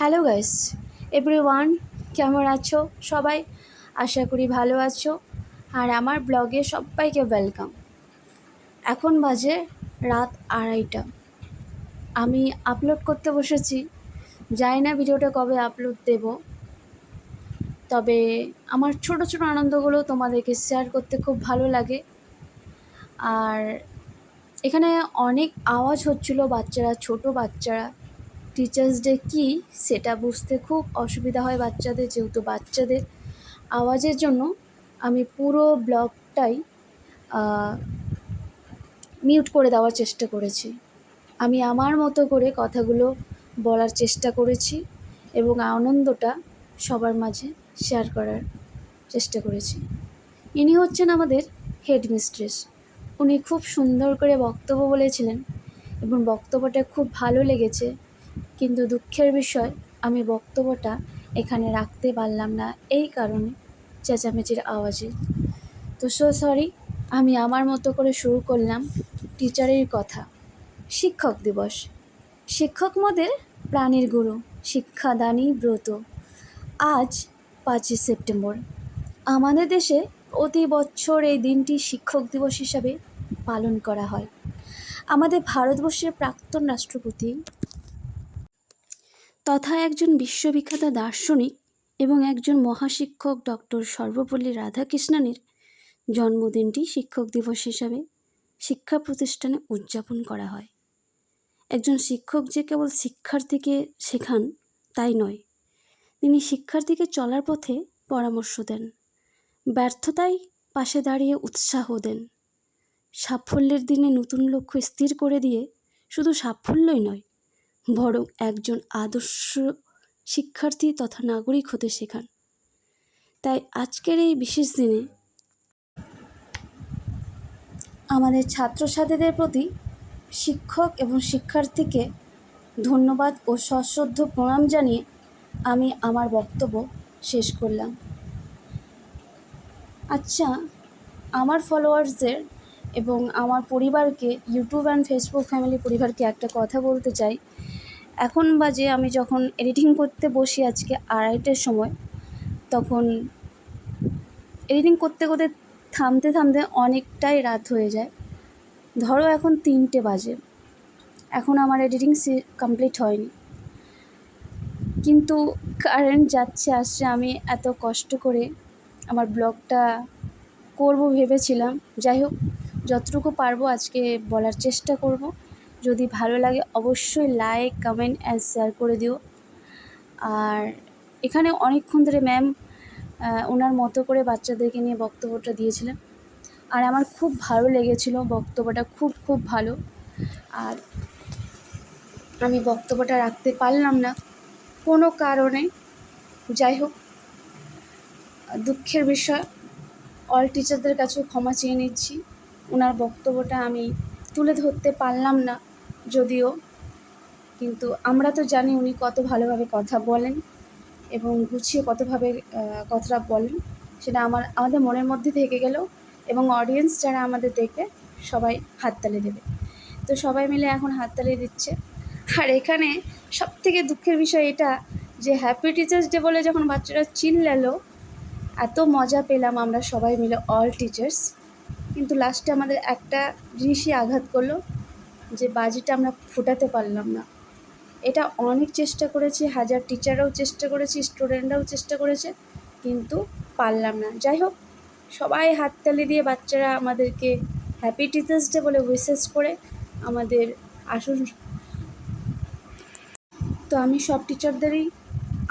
Hello guys every one কেমন আছো? সবাই আশা করি ভালো আছো। আর আমার ব্লগে সবাইকে ওয়েলকাম এখন বাজে রাত আড়াইটা। আমি আপলোড করতে বসেছি। জানি না ভিডিওটা কবে আপলোড দেব। তবে আমার ছোট ছোট আনন্দগুলো তোমাদেরকে শেয়ার করতে খুব ভালো লাগে। আর এখানে অনেক আওয়াজ হচ্ছিল বাচ্চারা, ছোট বাচ্চারা। টিচার্স ডে কী, সেটা বুঝতে খুব অসুবিধা হয় বাচ্চাদের, যেহেতু বাচ্চাদের আওয়াজের জন্য আমি পুরো ব্লগটাই মিউট করে দেওয়ার চেষ্টা করেছি। আমি আমার মতো করে কথাগুলো বলার চেষ্টা করেছি এবং আনন্দটা সবার মাঝে শেয়ার করার চেষ্টা করেছি। ইনি হচ্ছেন আমাদের হেডমিস্ট্রেস উনি খুব সুন্দর করে বক্তব্য বলেছিলেন এবং বক্তব্যটা খুব ভালো লেগেছে। কিন্তু দুঃখের বিষয়, আমি বক্তব্যটা এখানে রাখতে পারলাম না এই কারণে চেঁচামেচির আওয়াজে। তো সো সরি আমি আমার মতো করে শুরু করলাম টিচারের কথা। শিক্ষক দিবস। শিক্ষক মোদের প্রাণীর গুরু শিক্ষাদানী ব্রত। আজ পাঁচই সেপ্টেম্বর। আমাদের দেশে প্রতি বছর এই দিনটি শিক্ষক দিবস হিসাবে পালন করা হয়। আমাদের ভারতবর্ষের প্রাক্তন রাষ্ট্রপতি তথা একজন বিশ্ববিখ্যাত দার্শনিক এবং একজন মহাশিক্ষক ডক্টর সর্বপল্লী রাধাকৃষ্ণনের জন্মদিনটি শিক্ষক দিবস হিসাবে শিক্ষা প্রতিষ্ঠানে উদযাপন করা হয়। একজন শিক্ষক যে কেবল শিক্ষার্থীকে শেখান তাই নয়, তিনি শিক্ষার্থীকে চলার পথে পরামর্শ দেন, ব্যর্থতায় পাশে দাঁড়িয়ে উৎসাহ দেন। সাফল্যের দিনে নতুন লক্ষ্য স্থির করে দিয়ে শুধু সাফল্যই নয় বরং একজন আদর্শ শিক্ষার্থী তথা নাগরিক হতে শেখান। তাই আজকের এই বিশেষ দিনে আমাদের ছাত্রছাত্রীদের প্রতি শিক্ষক এবং শিক্ষার্থীকে ধন্যবাদ ও সশ্রদ্ধ প্রণাম জানিয়ে আমি আমার বক্তব্য শেষ করলাম। আচ্ছা আমার ফলোয়ার্সদের এবং আমার পরিবারকে ইউটিউব অ্যান্ড ফেসবুক ফ্যামিলি পরিবারকে একটা কথা বলতে চাই। এখন বাজে আমি যখন এডিটিং করতে বসি আজকে আড়াইটের সময়, তখন এডিটিং করতে করতে থামতে থামতে অনেকটাই রাত হয়ে যায়। ধরো এখন তিনটে বাজে, এখন আমার এডিটিং কমপ্লিট হয়নি। কিন্তু কারেন্ট যাচ্ছে, আসছে, আমি এত কষ্ট করে আমার ব্লগটা করব ভেবেছিলাম। যাই হোক, যতটুকু পারব আজকে বলার চেষ্টা করব। যদি ভালো লাগে অবশ্যই লাইক কমেন্ট অ্যান্ড শেয়ার করে দিও। আর এখানে অনেকক্ষণ ধরে ম্যাম ওনার মতো করে বাচ্চাদেরকে নিয়ে বক্তব্যটা দিয়েছিলেন। আর আমার খুব ভালো লেগেছিল বক্তব্যটা, খুব খুব ভালো। আর আমি বক্তব্যটা রাখতে পারলাম না। কোনো কারণে, যাই হোক, দুঃখের বিষয় অল টিচারদের কাছেও ক্ষমা চেয়ে নিচ্ছি। ওনার বক্তব্যটা আমি তুলে ধরতে পারলাম না। যদিও, কিন্তু আমরা তো জানি উনি কত ভালোভাবে কথা বলেন এবং গুছিয়ে কতভাবে কথাটা বলেন। সেটা আমার, আমাদের মনের মধ্যে থেকে গেল এবং অডিয়েন্স যারা আমাদের দেখে সবাই হাততালি দেবে। তো সবাই মিলে এখন হাততালি দিচ্ছে। আর এখানে সব থেকে দুঃখের বিষয় এটা যে হ্যাপি টিচার্স ডে বলে যখন বাচ্চারা চিল্লালো, এত মজা পেলাম আমরা সবাই মিলে অল টিচার্স কিন্তু লাস্টে আমাদের একটা জিনিসই আঘাত করল যে বাজিটা আমরা ফোটাতে পারলাম না। এটা অনেক চেষ্টা করেছি, হাজার টিচাররাও চেষ্টা করেছি স্টুডেন্টরাও চেষ্টা করেছে, কিন্তু পারলাম না। যাই হোক, সবাই হাততালি দিয়ে বাচ্চারা আমাদেরকে হ্যাপি টিচার্স ডে বলে উইসেস করে আমাদের আসন তো আমি সব টিচারদেরই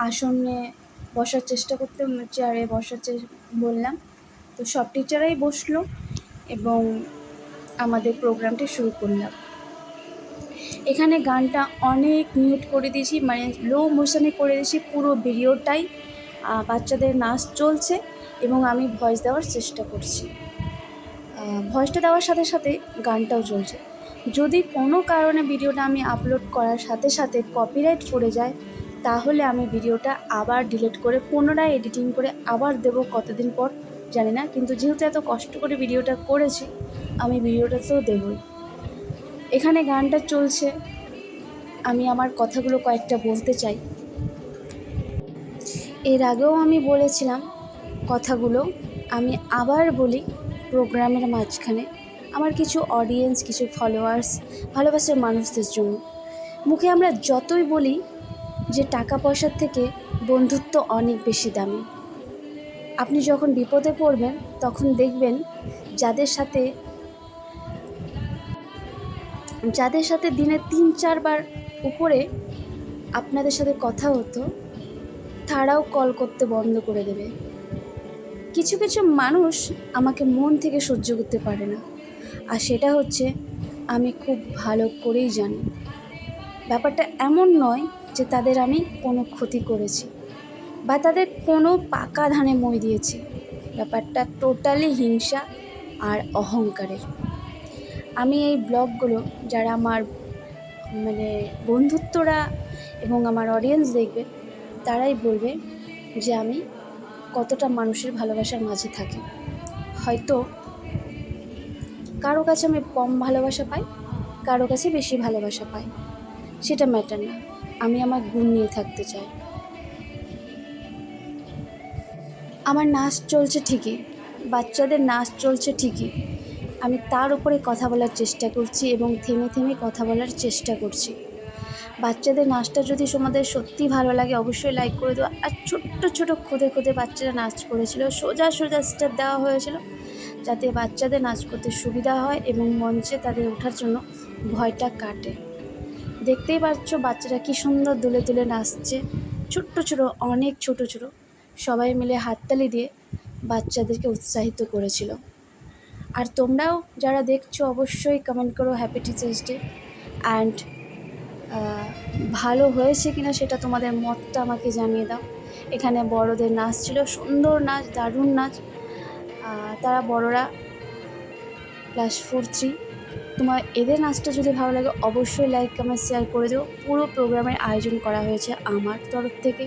আসনে বসার চেষ্টা করতে চেয়ারে বসার বললাম। তো সব টিচারাই বসল এবং আমাদের প্রোগ্রামটি শুরু করলাম। এখানে গানটা অনেক মিউট করে দিয়েছি মানে লো মোশনে করে দিয়েছি, পুরো ভিডিওটাই বাচ্চাদের নাচ চলছে এবং আমি ভয়েস দেওয়ার চেষ্টা করছি। ভয়েসটা দেওয়ার সাথে সাথে গানটাও চলছে। যদি কোনো কারণে ভিডিওটা আমি আপলোড করার সাথে সাথে কপিরাইট পড়ে যায়, তাহলে আমি ভিডিওটা আবার ডিলিট করে পুনরায় এডিটিং করে আবার দেবো কতদিন পর জানি না, কিন্তু যেহেতু এত কষ্ট করে ভিডিওটা করেছি, আমি ভিডিওটা তো দেবই। এখানে গানটা চলছে। আমি আমার কথাগুলো কয়েকটা বলতে চাই। এর আগেও আমি বলেছিলাম কথাগুলো। আমি আবার বলি প্রোগ্রামের মাঝখানে আমার কিছু অডিয়েন্স কিছু ফলোয়ার্স ভালোবাসার মানুষদের জন্য। মুখে আমরা যতই বলি যে টাকা পয়সার থেকে বন্ধুত্ব অনেক বেশি দামি। আপনি যখন বিপদে পড়বেন, তখন দেখবেন যাদের সাথে যাদের সাথে দিনে তিন, চারবার উপরে আপনাদের সাথে কথা হতো, তারাও কল করতে বন্ধ করে দেবে। কিছু কিছু মানুষ আমাকে মন থেকে সহ্য করতে পারে না। আর সেটা হচ্ছে, আমি খুব ভালো করেই জানি। ব্যাপারটা এমন নয় যে তাদের আমি কোনো ক্ষতি করেছি বা তাদের কোনো পাকা ধানে মই দিয়েছি। ব্যাপারটা টোটালি হিংসা আর অহংকারের। আমি এই ব্লগগুলো যারা আমার মানে বন্ধুত্বরা এবং আমার অডিয়েন্স দেখবে, তারাই বলবে যে আমি কতটা মানুষের ভালোবাসার মাঝে থাকি। হয়তো কারও কাছে আমি কম ভালোবাসা পাই, কারও কাছে বেশি ভালোবাসা পাই, সেটা ম্যাটার না। আমি আমার গুণ নিয়ে থাকতে চাই। আমার নাচ চলছে ঠিকই, বাচ্চাদের নাচ চলছে ঠিকই আমি তার উপরে কথা বলার চেষ্টা করছি এবং থেমে থেমে কথা বলার চেষ্টা করছি। বাচ্চাদের নাচটা যদি তোমাদের সত্যি ভালো লাগে, অবশ্যই লাইক করে দেবো আর ছোট্ট ছোট খুদে খুদে বাচ্চারা নাচ করেছিল। সোজা সোজা স্টেপ দেওয়া হয়েছিল যাতে বাচ্চাদের নাচ করতে সুবিধা হয় এবং মঞ্চে তাদের ওঠার জন্য ভয়টা কাটে। দেখতেই পাচ্ছ বাচ্চারা কী সুন্দর দুলে দুলে নাচছে। ছোট্ট, ছোট, অনেক ছোট ছোট। সবাই মিলে হাততালি দিয়ে বাচ্চাদেরকে উৎসাহিত করেছিল। আর তোমরাও যারা দেখছ, অবশ্যই কমেন্ট করো হ্যাপি টিচার্স ডে অ্যান্ড ভালো হয়েছে কিনা সেটা তোমাদের মতটা আমাকে জানিয়ে দাও। এখানে বড়দের নাচ ছিল, সুন্দর নাচ, দারুণ নাচ। তারা বড়রা ক্লাস ফোর থ্রি তোমার এদের নাচটা যদি ভালো লাগে, অবশ্যই লাইক কমেন্ট শেয়ার করে দিও। পুরো প্রোগ্রামের আয়োজন করা হয়েছে আমার তরফ থেকে।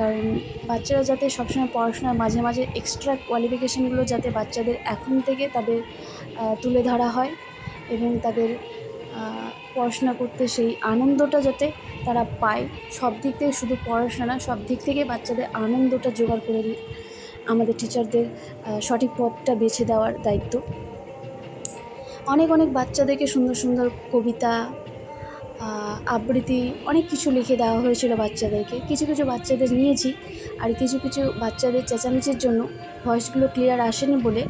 কারণ বাচ্চারা যাতে সবসময় পড়াশোনার মাঝে মাঝে এক্সট্রা কোয়ালিফিকেশানগুলো যাতে বাচ্চাদের এখন থেকে তাদের তুলে ধরা হয় এবং তাদের পড়াশোনা করতে সেই আনন্দটা যাতে তারা পায়। সব দিক থেকে শুধু পড়াশোনা না, সব দিক থেকে বাচ্চাদের আনন্দটা জোগাড় করে দিই আমাদের টিচারদের সঠিক পথটা বেছে দেওয়ার দায়িত্ব। অনেক অনেক বাচ্চাদেরকে সুন্দর সুন্দর কবিতা আবৃত্তি অনেক কিছু লিখে দেওয়া হয়েছিল বাচ্চাদেরকে। কিছু কিছু বাচ্চাদের নিয়েছি আর কিছু কিছু বাচ্চাদের চেঁচামেচির জন্য ভয়েসগুলো ক্লিয়ার আসেনি বলে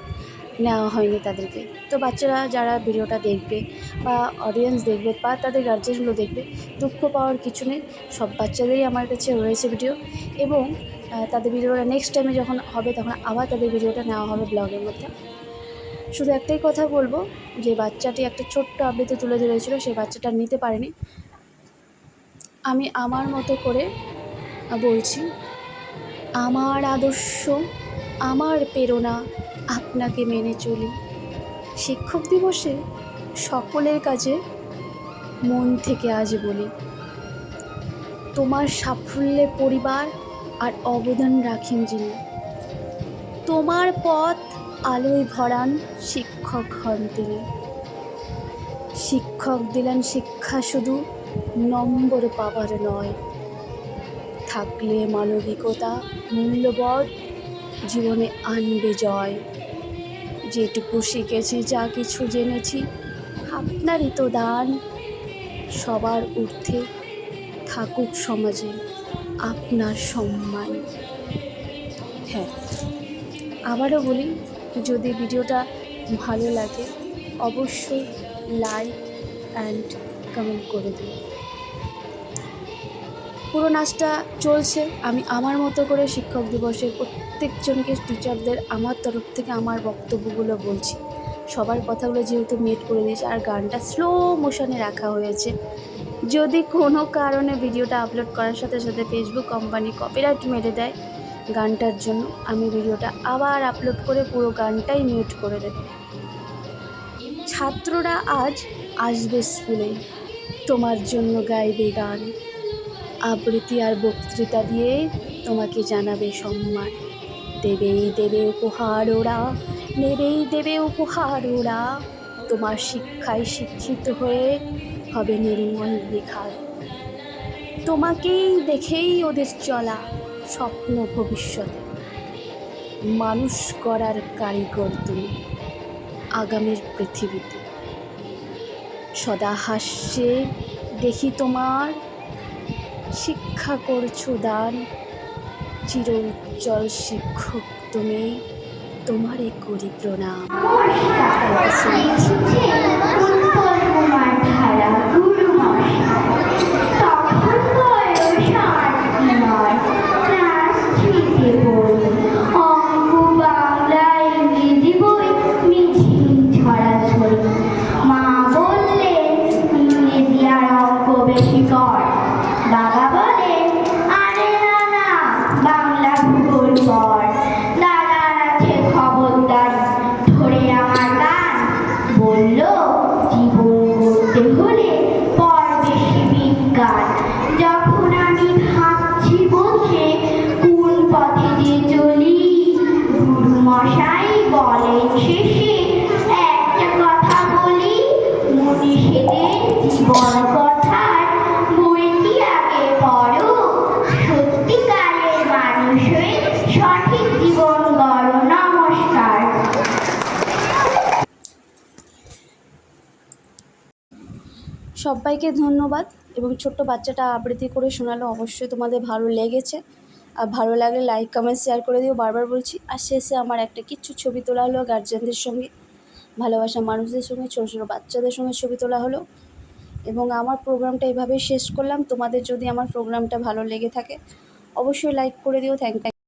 নেওয়া হয়নি তাদেরকে। তো বাচ্চারা যারা ভিডিওটা দেখবে বা অডিয়েন্স দেখবে বা তাদের গার্জেনগুলো দেখবে, দুঃখ পাওয়ার কিছু নেই। সব বাচ্চাদেরই আমার কাছে রয়েছে ভিডিও এবং তাদের ভিডিওটা নেক্সট টাইমে যখন হবে তখন আবার তাদের ভিডিওটা নেওয়া হবে ব্লগের মধ্যে। শুধু একটাই কথা বলব, যে বাচ্চাটি একটা ছোট্ট আবৃত্তি তুলে ধরেছিল সেই বাচ্চাটা নিতে পারেনি। আমি আমার মতো করে বলছি, আমার আদর্শ, আমার প্রেরণা আপনাকে মেনে চলি। শিক্ষক দিবসে সকলের কাছে মন থেকে আজ বলি, তোমার সাফল্যে পরিবার আর অবদান রাখেন যিনি। তোমার পথ আলোয় ভরান শিক্ষক হন তিনি। শিক্ষক দিলেন শিক্ষা শুধু নম্বর পাবার নয়। থাকলে মানবিকতা মূল্যবোধ, জীবনে আনবে জয়। যেটুকু শিখেছি, যা কিছু জেনেছি, আপনারই তো দান। সবার ঊর্ধ্বে থাকুক সমাজে আপনার সম্মান। হ্যাঁ আবারও বলি যদি ভিডিওটা ভালো লাগে, অবশ্যই লাইক অ্যান্ড কমেন্ট করে দিন পুরো নাচটা চলছে। আমি আমার মতো করে শিক্ষক দিবসের প্রত্যেকজনকে টিচারদের আমার তরফ থেকে আমার বক্তব্যগুলো বলছি। সবার কথাগুলো যেহেতু মেট করে দিয়েছে, আর গানটা স্লো মোশনে রাখা হয়েছে। যদি কোনো কারণে ভিডিওটা আপলোড করার সাথে সাথে ফেসবুক কোম্পানি কপিরাইট মেরে দেয় গানটার জন্য আমি ভিডিওটা আবার আপলোড করে পুরো গানটাই মিউট করে দেব। ছাত্ররা আজ আসবে স্কুলে। তোমার জন্য গাইবে গান। আবৃত্তি আর বক্তৃতা দিয়ে তোমাকে জানাবে সম্মান। দেবেই দেবে উপহার ওরা, নেবেই দেবে উপহার ওরা। তোমার শিক্ষায় শিক্ষিত হয়ে হবে নির্মল নিখাত। তোমাকেই দেখেই ওদের চলা। স্বপ্ন ভবিষ্যতে। মানুষ করার কারিগর তুমি আগামীর পৃথিবীতে। সদা হাস্যে দেখি তোমার শিক্ষা করছ দান। চির উজ্জ্বল শিক্ষক তুমি তোমারে করি প্রণাম। গুরু অঙ্ক বেশি সবাইকে ধন্যবাদ এবং ছোট্ট বাচ্চাটা আবৃত্তি করে শোনালো। অবশ্যই তোমাদের ভালো লেগেছে। আর ভালো লাগলে লাইক কমেন্ট শেয়ার করে দিও। বারবার বলছি, আর শেষে আমার একটা কিচ্ছু ছবি তোলা হলো গার্জেনদের সঙ্গে। ভালোবাসা মানুষদের সঙ্গে, ছোটো ছোটো বাচ্চাদের সঙ্গে ছবি তোলা হলো। এবং আমার প্রোগ্রামটা এইভাবেই শেষ করলাম। তোমাদের যদি আমার প্রোগ্রামটা ভালো লেগে থাকে, অবশ্যই লাইক করে দিও। থ্যাংক